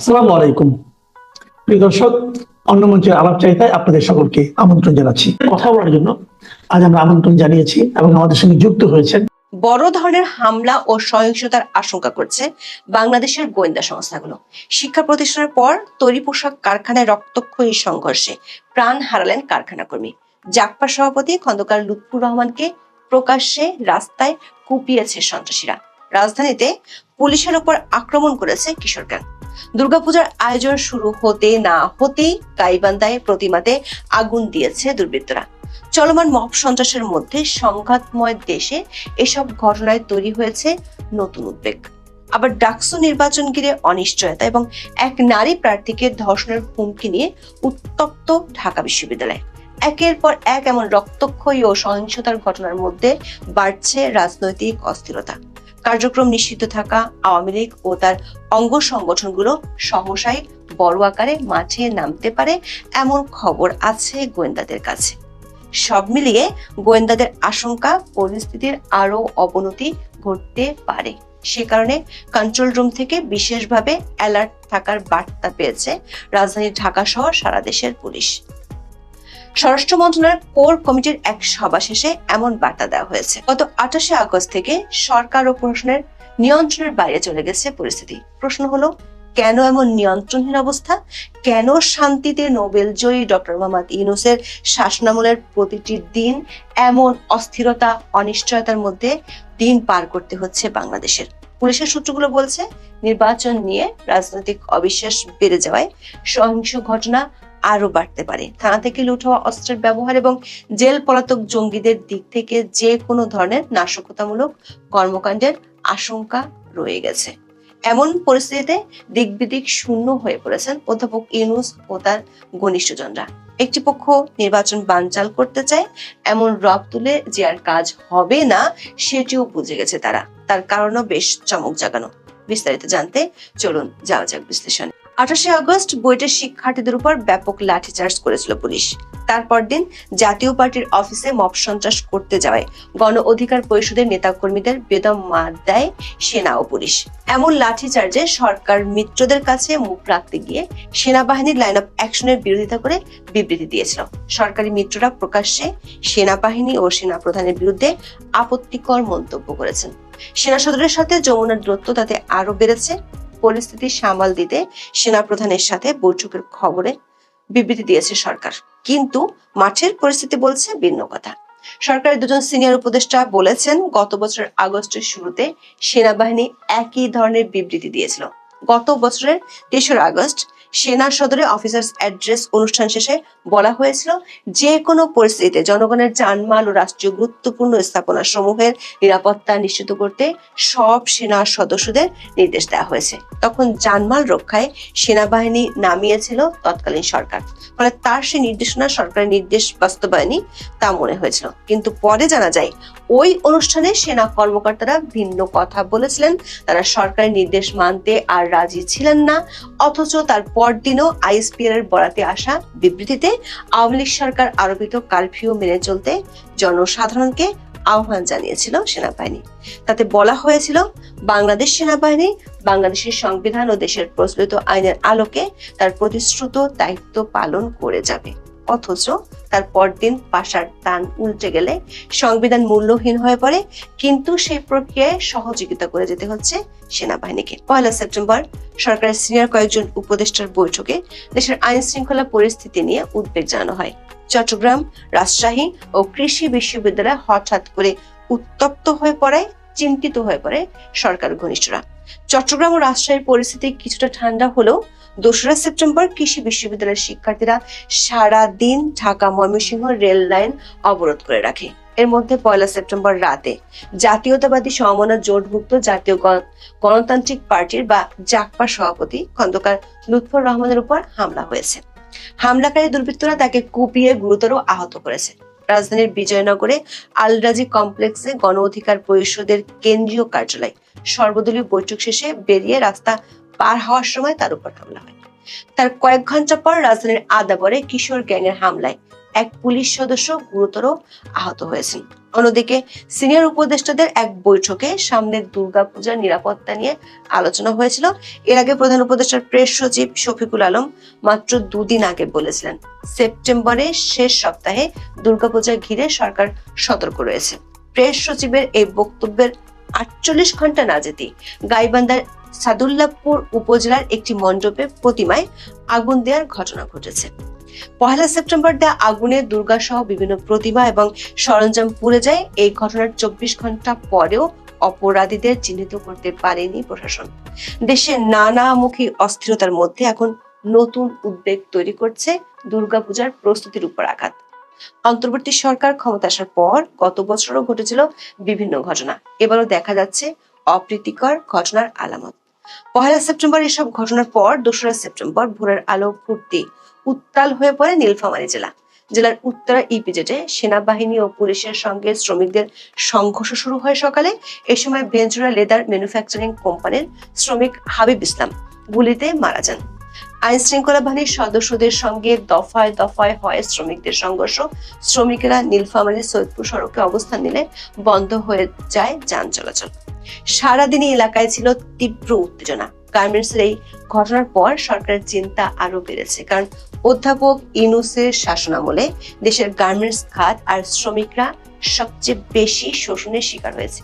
আসসালামু আলাইকুম। প্রিয় দর্শক আলাপ চাইতায় আপনাদের সকলকে আমন্ত্রণ জানাচ্ছি। কথা বলার জন্য আজ আমরা আমন্ত্রণ জানিয়েছি এবং আমাদের সঙ্গে যুক্ত হয়েছেন বড় ধরনের হামলা ও সহিংসতার আশঙ্কা করছে বাংলাদেশের গোয়েন্দা সংস্থাগুলো। শিক্ষা প্রতিষ্ঠানের পর তৈরি পোশাক কারখানায় রক্তক্ষয়ী সংঘর্ষে প্রাণ হারালেন কারখানা কর্মী। জাকপা সভাপতি খন্দকার লুৎফুর রহমানকে প্রকাশ্যে রাস্তায় কুপিয়েছে সন্ত্রাসীরা। রাজধানীতে পুলিশের ওপর আক্রমণ করেছে কিশোর গ্যাং। দুর্গাপূজার আয়োজন শুরু হতে না হতেই গাইবান্ধায় প্রতিমাতে আগুন দিয়েছে দুর্বৃত্তরা। চলমান মব সন্ত্রাসের মধ্যে সংঘাতময় দেশে এসব ঘটনায় তৈরি হয়েছে নতুন উদ্বেগ। আবার ডাকসু নির্বাচন ঘিরে অনিশ্চয়তা এবং এক নারী প্রার্থীকে ধর্ষণের হুমকি নিয়ে উত্তপ্ত ঢাকা বিশ্ববিদ্যালয়। একের পর এক এমন রক্তক্ষয়ী ও সহিংসতার ঘটনার মধ্যে বাড়ছে রাজনৈতিক অস্থিরতা। কার্যক্রম নিষিদ্ধ থাকা আওয়ামী লীগ ও তার অঙ্গ সংগঠনগুলো সহসাই বড় আকারে মাঠে নামতে পারে এমন খবর আছে গোয়েন্দাদের কাছে। সব মিলিয়ে গোয়েন্দাদের আশঙ্কা পরিস্থিতির আরও অবনতি ঘটতে পারে। সে কারণে কন্ট্রোল রুম থেকে বিশেষভাবে অ্যালার্ট থাকার বার্তা পেয়েছে রাজধানী ঢাকা সহ সারা দেশের পুলিশ। স্বরাষ্ট্র মন্ত্রণালয়ের কোর কমিটির এক সভা শেষে এমন বার্তা দেওয়া হয়েছে। গত আঠাশে আগস্ট থেকে সরকার ও প্রশাসনের নিয়ন্ত্রণের বাইরে চলে গেছে পরিস্থিতি। প্রশ্ন হলো, কেন এমন নিয়ন্ত্রণহীন অবস্থা? কেন শান্তিতে নোবেল জয়ী ডক্টর মোহাম্মদ ইউনুসের শাসনামলের প্রতিটি দিন এমন অস্থিরতা, অনিশ্চয়তার মধ্যে দিন পার করতে হচ্ছে বাংলাদেশের? পুলিশের সূত্রগুলো বলছে, নির্বাচন নিয়ে রাজনৈতিক অবিশ্বাস বেড়ে যাওয়ায় সহিংস ঘটনা আরও বাড়তে পারে। থানা থেকে লুট হওয়া অস্ত্রের ব্যবহার এবং জেল পলাতক জঙ্গিদের দিক থেকে যে কোনো ধরনের নাশকতামূলক কর্মকাণ্ডের আশঙ্কা রয়ে গেছে। এমন পরিস্থিতিতে দিকবিদিক শূন্য হয়ে পড়েছেন অধ্যাপক ইউনুস ও তার ঘনিষ্ঠজনরা। একটি পক্ষ নির্বাচন বানচাল করতে চায়, এমন রব তুলে যে আর কাজ হবে না, সেটিও বুঝে গেছে তারা। তার কারণও বেশ চমক জাগানো। বিস্তারিত জানতে চলুন, যাওয়া যাক বিশ্লেষণ। আঠাশে আগস্ট বুয়েটের শিক্ষার্থীদের উপর ব্যাপক লাঠিচার্জ করেছিল পুলিশ। তারপর দিন জাতীয় পার্টির অফিসে মব সন্ত্রাস করতে যাওয়ায় গণ অধিকার পরিষদের নেতাকর্মীদের বেদম মার দেয় সেনা ও পুলিশ। এমন লাঠিচার্জে সরকার মিত্রদের কাছে মুখ রাখতে গিয়ে সেনাবাহিনীর লাইন অফ অ্যাকশনের বিরোধিতা করে বিবৃতি দিয়েছিল। সরকারি মিত্ররা প্রকাশ্যে সেনাবাহিনী ও সেনা প্রধানের বিরুদ্ধে আপত্তিকর মন্তব্য করেছেন। সেনা সদরের সাথে যমুনার দূরত্ব তাতে আরও বেড়েছে। পরিস্থিতি সামাল দিতে সেনা প্রধানের সাথে বৈঠকের খবরে বিবৃতি দিয়েছে সরকার। কিন্তু মাঠের পরিস্থিতি বলছে ভিন্ন কথা। সরকারের দুজন সিনিয়র উপদেষ্টা বলেছেন, গত বছরের আগস্টের শুরুতে সেনাবাহিনী একই ধরনের বিবৃতি দিয়েছিল। গত বছরের তেসরা আগস্ট সেনা সদরে অফিসার্স অ্যাড্রেস অনুষ্ঠান শেষে বলা হয়েছিল, যে কোনো পরিস্থিতিতে জনগণের জানমাল ও রাষ্ট্রীয় গুরুত্বপূর্ণ স্থাপনা সমূহের নিরাপত্তা নিশ্চিত করতে সব সেনা সদস্যদের নির্দেশ দেওয়া হয়েছে। তখন জানমাল রক্ষায় সেনাবাহিনী নামিয়েছিল তৎকালীন সরকার। ফলে তার সেই নির্দেশনা সরকারের নির্দেশ বাস্তবায়নই তা মনে হয়েছিল। কিন্তু পরে জানা যায় ওই অনুষ্ঠানে সেনা কর্মকর্তারা ভিন্ন কথা বলেছিলেন। তারা সরকারের নির্দেশ মানতে আর রাজি ছিলেন না, অথচ তার পরদিনও আইএসপিআর এর বরাতে আসা বিবৃতিতে আওয়ামী লীগ সরকার আরোপিত কারফিউ মেনে চলতে জনসাধারণকে আহ্বান জানিয়েছিল সেনাবাহিনী। তাতে বলা হয়েছিল, বাংলাদেশ সেনাবাহিনী, বাংলাদেশের সংবিধান ও দেশের প্রচলিত আইনের আলোকে তার প্রতিশ্রুত দায়িত্ব পালন করে যাবে। অথচ তার পরদিন পাশার টান উল্টে গেলে সংবিধান মূল্যহীন হয়ে পড়ে, কিন্তু সেই প্রক্রিয়ায় সহযোগিতা করে যেতে হচ্ছে সেনাবাহিনীকে। পয়লা সেপ্টেম্বর সরকারের সিনিয়র কয়েকজন উপদেষ্টার বৈঠকে দেশের আইন শৃঙ্খলা পরিস্থিতি নিয়ে উদ্বেগ জানানো হয়। চট্টগ্রাম, রাজশাহী ও কৃষি বিশ্ববিদ্যালয় হঠাৎ করে উত্তপ্ত হয়ে পড়ায়, চিন্তিত হয়ে পড়ে সরকার ঘনিষ্ঠরা। চট্টগ্রাম ও রাজশাহীর পরিস্থিতি কিছুটা ঠান্ডা হলেও দোসরা সেপ্টেম্বর কৃষি বিশ্ববিদ্যালয়ের শিক্ষার্থীরা সারা দিন ঢাকা ময়মনসিংহ রেল লাইন অবরোধ করে রাখে। এর মধ্যে পয়লা সেপ্টেম্বর রাতে জাতীয়তাবাদী সমমনা জোটভুক্ত জাতীয় গণতান্ত্রিক পার্টির বা জাকপা সভাপতি খন্দকার লুৎফর রহমানের উপর হামলা হয়েছে। হামলাকারী দুর্বৃত্তরা তাকে কুপিয়ে গুরুতর আহত করেছে। রাজধানীর বিজয়নগরে আলরাজি কমপ্লেক্সে গণ অধিকার পরিষদের কেন্দ্রীয় কার্যালয় সর্বদলীয় বৈঠক শেষে বেরিয়ে রাস্তা পার হওয়ার সময় তার উপর হামলা হয়। তার কয়েক ঘণ্টা পর রাজধানীর আদাবরে কিশোর গ্যাংয়ের হামলায় এক পুলিশ সদস্য গুরুতর আহত হয়েছেন। অন্যদিকে সিনিয়র উপদেষ্টাদের এক বৈঠকে সামনের দুর্গাপূজার নিরাপত্তা নিয়ে আলোচনা হয়েছিল। এর আগে প্রধান উপদেষ্টার প্রেস সচিব শফিকুল আলম মাত্র দুদিন আগে বলেছিলেন সেপ্টেম্বরের শেষ সপ্তাহে দুর্গাপূজা ঘিরে সরকার সতর্ক রয়েছে। প্রেস সচিবের এই বক্তব্যের আটচল্লিশ ঘণ্টা না যেতেই গাইবান্ধার সাদুল্লাপুর উপজেলার একটি মণ্ডপে প্রতিমায় আগুন দেওয়ার ঘটনা ঘটেছে। পহেলা সেপ্টেম্বর দেওয়া আগুনে দুর্গা সহ বিভিন্ন প্রতিমা এবং সরঞ্জাম পুড়ে যায়। এই ঘটনার চব্বিশ ঘণ্টা পরেও অপরাধীদের চিহ্নিত করতে পারেনি প্রশাসন। দেশে নানামুখী অস্থিরতার মধ্যে এখন নতুন উদ্বেগ তৈরি করছে দুর্গাপূজার প্রস্তুতির উপর আঘাত। অন্তর্বর্তী সরকার ক্ষমতা আসার পর গত বছরও ঘটেছিল বিভিন্ন ঘটনা। এবারও দেখা যাচ্ছে অপ্রীতিকর ঘটনার আলামত। পহেলা সেপ্টেম্বর এসব ঘটনার পর দোসরা সেপ্টেম্বর ভোরের আলো ফুটতে উত্তাল হয়ে পড়ে নীলফামারী জেলা। জেলার উত্তরা ইপিজেডে সেনাবাহিনী ও পুলিশের সঙ্গে শ্রমিকদের সংঘর্ষ শুরু হয় সকালে। এ সময় ভেঞ্চুরা লেদার ম্যানুফ্যাকচারিং কোম্পানির শ্রমিক হাবিব ইসলাম গুলিতে মারা যান। আইন শৃঙ্খলা বাহিনীর সদস্যদের সঙ্গে দফায় দফায় হয় শ্রমিকদের সংঘর্ষ। শ্রমিকেরা নীলফামারী সৈয়দপুর সড়কে অবস্থান নিলে বন্ধ হয়ে যায় যান চলাচল। সারাদিনই এলাকায় ছিল তীব্র উত্তেজনা। গার্মেন্টসের এই ঘটনার পর সরকারের চিন্তা আরও বেড়েছে। কারণ অধ্যাপক ইনুসের শাসনামলে দেশের গার্মেন্টস খাত আর শ্রমিকরা সবচেয়ে বেশি শোষণের শিকার হয়েছে।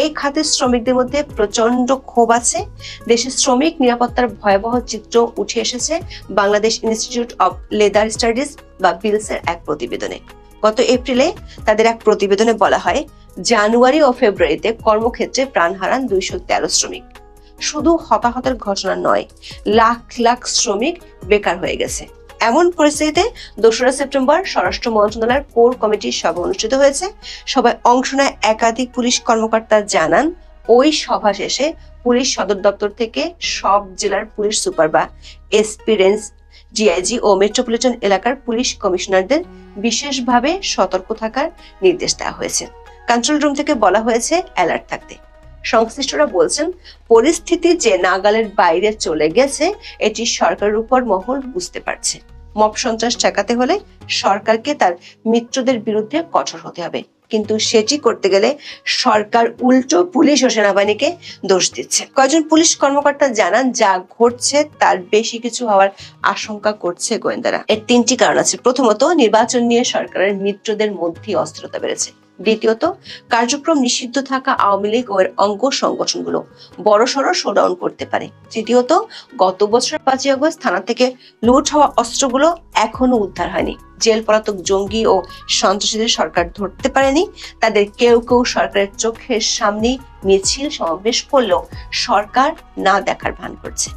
এই খাতের শ্রমিকদের মধ্যে প্রচণ্ড ক্ষোভ আছে। দেশের শ্রমিক নিরাপত্তার ভয়াবহ চিত্র উঠে এসেছে Bangladesh institute of leather studies বা বিলসের এক প্রতিবেদনে। গত এপ্রিলে তাদের এক প্রতিবেদনে বলা হয়, জানুয়ারি ও ফেব্রুয়ারিতে কর্মক্ষেত্রে প্রাণ হারান দুইশো তেরো শ্রমিক। শুধু হতাহতের ঘটনা নয়, লাখ লাখ শ্রমিক বেকার হয়ে গেছে। এমন পরিস্থিতিতে দোসরা সেপ্টেম্বর স্বরাষ্ট্র মন্ত্রণালয়ের কোর কমিটির সভা অনুষ্ঠিত হয়েছে। সভায় অংশ নেয় একাধিক পুলিশ কর্মকর্তা জানান, ওই সভা শেষে পুলিশ সদর দপ্তর থেকে সব জেলার পুলিশ সুপার বা এসপি রেঞ্জ ডিআইজি ও মেট্রোপলিটন এলাকার পুলিশ কমিশনারদের বিশেষভাবে সতর্ক থাকার নির্দেশ দেওয়া হয়েছে। কন্ট্রোল রুম থেকে বলা হয়েছে অ্যালার্ট থাকতে। সংশ্লিষ্টরা বলছেন, পরিস্থিতি যে নাগালের বাইরে চলে গেছে, এটি সরকারের উপর মহল বুঝতে পারছে। মব সন্ত্রাস ঠেকাতে হলে সরকারকে তার মিত্রদের বিরুদ্ধে কঠোর হতে হবে। কিন্তু সেটি করতে গেলে সরকার উল্টো পুলিশ ও সেনাবাহিনীকে দোষ দিচ্ছে। কয়েকজন পুলিশ কর্মকর্তা জানান, যা ঘটছে তার বেশি কিছু হওয়ার আশঙ্কা করছে গোয়েন্দারা। এর তিনটি কারণ আছে। প্রথমত, নির্বাচন নিয়ে সরকারের মিত্রদের মধ্যে অস্থিরতা বেড়েছে। দ্বিতীয়ত, কার্যক্রম নিষিদ্ধ থাকা আওয়ামী লীগ ও এর অঙ্গ সংগঠনগুলো বড়সড় শোডাউন করতে পারে। তৃতীয়ত, গত বছর পাঁচই আগস্ট থানা থেকে লুট হওয়া অস্ত্রগুলো এখনও উদ্ধার হয়নি। জেল পলাতক জঙ্গি ও সন্ত্রাসীদের সরকার ধরতে পারেনি। তাদের কেউ কেউ সরকারের চোখের সামনে মিছিল সমাবেশ করলেও সরকার না দেখার ভান করছে।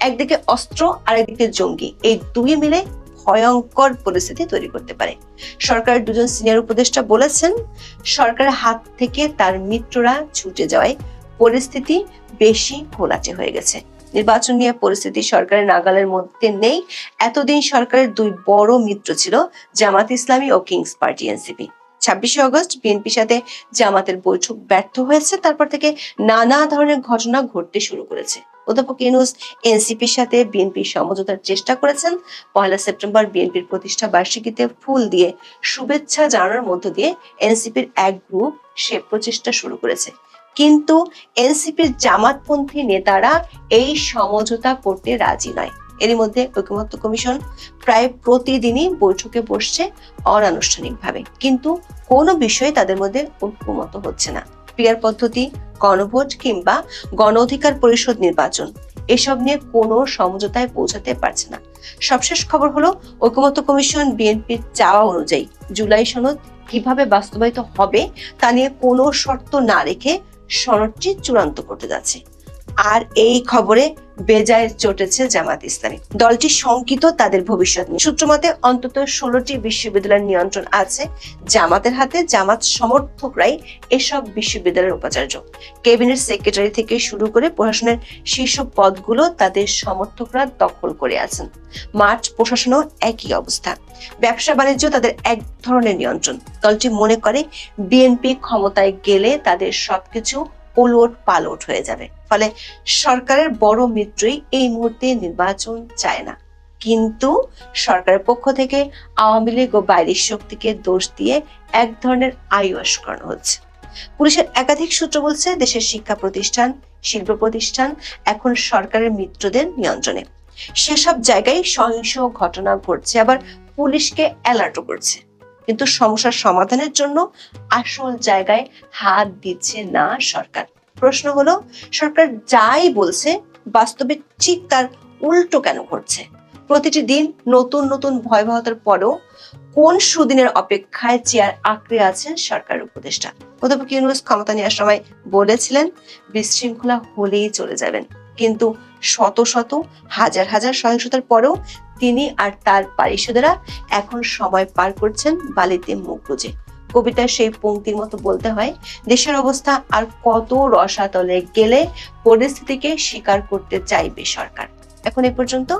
একদিকে অস্ত্র আর একদিকে জঙ্গি। এই দুই মিলে ভয়ঙ্কর পরিস্থিতি তৈরি করতে পারে। সরকারের দুজন সিনিয়র উপদেষ্টা বলেছেন, সরকারের হাত থেকে তার মিত্ররা ছুটে যাওয়ায় পরিস্থিতি বেশি ঘোলাটে হয়ে গেছে। নির্বাচন নিয়ে পরিস্থিতি সরকারের নাগালের মধ্যে নেই। এতদিন সরকারের দুই বড় মিত্র ছিল, জামাত ইসলামী ও কিংস পার্টি এনসিপি। ছাব্বিশে অগস্ট বিএনপির সাথে জামাতের বৈঠক ব্যর্থ হয়েছে, তারপর থেকে নানা ধরনের ঘটনা ঘটতে শুরু করেছে। অধ্যাপক ইউনুস এনসিপির সাথে বিএনপির সমঝোতার চেষ্টা করেছেন। পয়লা সেপ্টেম্বর বিএনপির প্রতিষ্ঠা বার্ষিকীতে ফুল দিয়ে শুভেচ্ছা জানানোর মধ্য দিয়ে এনসিপির এক গ্রুপ সে প্রচেষ্টা শুরু করেছে। কিন্তু এনসিপির জামাতপন্থী নেতারা এই সমঝোতা করতে রাজি নয়। এরই মধ্যে ঐকমত্য কমিশন প্রায় প্রতিদিনই বৈঠকে বসছে অনানুষ্ঠানিকভাবে। কিন্তু কোনো বিষয়ে তাদের মধ্যে ঐক্যমত হচ্ছে না। পিয়ার পদ্ধতি, গণভোট কিংবা গণ অধিকার পরিষদ নির্বাচন। এসব নিয়ে কোনো সমঝোতায় পৌঁছাতে পারছে না। সবশেষ খবর হলো, ঐকমত্য কমিশন বিএনপির চাওয়া অনুযায়ী জুলাই সনদ কীভাবে বাস্তবায়িত হবে তা নিয়ে কোনো শর্ত না রেখে সনদটি চূড়ান্ত করতে যাচ্ছে। আর এই খবরে বেজায় চটেছে জামাত ইসলামী। দলটি শঙ্কিত, তাদের ভবিষ্যৎ নিয়ে। সূত্রমতে অন্তত ষোলোটি বিশ্ববিদ্যালয়ের নিয়ন্ত্রণ আছে জামাতের হাতে। জামাত সমর্থকরাই এসব বিশ্ববিদ্যালয়ের উপাচার্য। ক্যাবিনেট সেক্রেটারি থেকে শুরু করে প্রশাসনের শীর্ষ পদগুলো তাদের সমর্থকরা দখল করে আছেন। মাঠ প্রশাসনও একই অবস্থা। ব্যবসা বাণিজ্য তাদের এক ধরনের নিয়ন্ত্রণ। দলটি মনে করে, বিএনপি ক্ষমতায় গেলে তাদের সবকিছু ওলট পালট হয়ে যাবে। ফলে সরকারের বড় মিত্রই এই মুহূর্তে নির্বাচন চায় না। কিন্তু সরকারের পক্ষ থেকে আওয়ামী লীগ ও বাইরের শক্তিকে দোষ দিয়ে এক ধরনের আইওয়াস করানো হচ্ছে। পুলিশের একাধিক সূত্র বলছে, দেশের শিক্ষা প্রতিষ্ঠান, শিল্প প্রতিষ্ঠান এখন সরকারের মিত্রদের নিয়ন্ত্রণে। সেসব জায়গায় সহিংস ঘটনা ঘটছে, আবার পুলিশকে অ্যালার্টও করছে। কিন্তু সমস্যার সমাধানের জন্য আসল জায়গায় হাত দিচ্ছে না সরকার। প্রশ্ন হলো, সরকার যাই বলছে, বাস্তবে ঠিক তার উল্টো কেন ঘটছে? প্রতিটি দিন নতুন নতুন ভয়াবহতার পরেও কোন সুদিনের অপেক্ষায় চেয়ার আঁকড়ে আছেন সরকার উপদেষ্টা? অধ্যাপক ইউনুস ক্ষমতা নেওয়ার সময় বলেছিলেন, বিশৃঙ্খলা হলেই চলে যাবেন। কিন্তু শত শত, হাজার হাজার সহিংসতার পরেও তিনি আর তার পারিষদেরা এখন সময় পার করছেন বালিতে মুখ বুজে কবিতার সেই পঙ্ক্তির মতো বলতে হয়, দেশের অবস্থা আর কত রসাতলে গেলে পরিস্থিতিকে স্বীকার করতে চাইবে সরকার। এখন এ পর্যন্ত